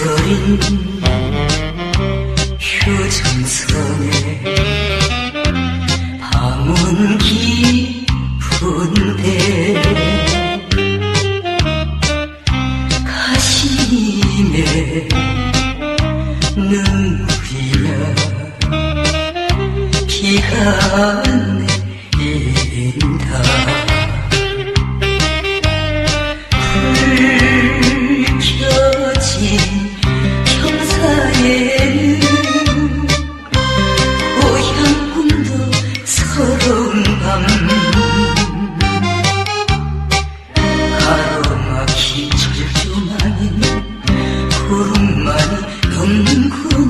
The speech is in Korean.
서린 휴전선에 방문 깊은데 가시임에 눈물이야 비가 ำมันของคุณ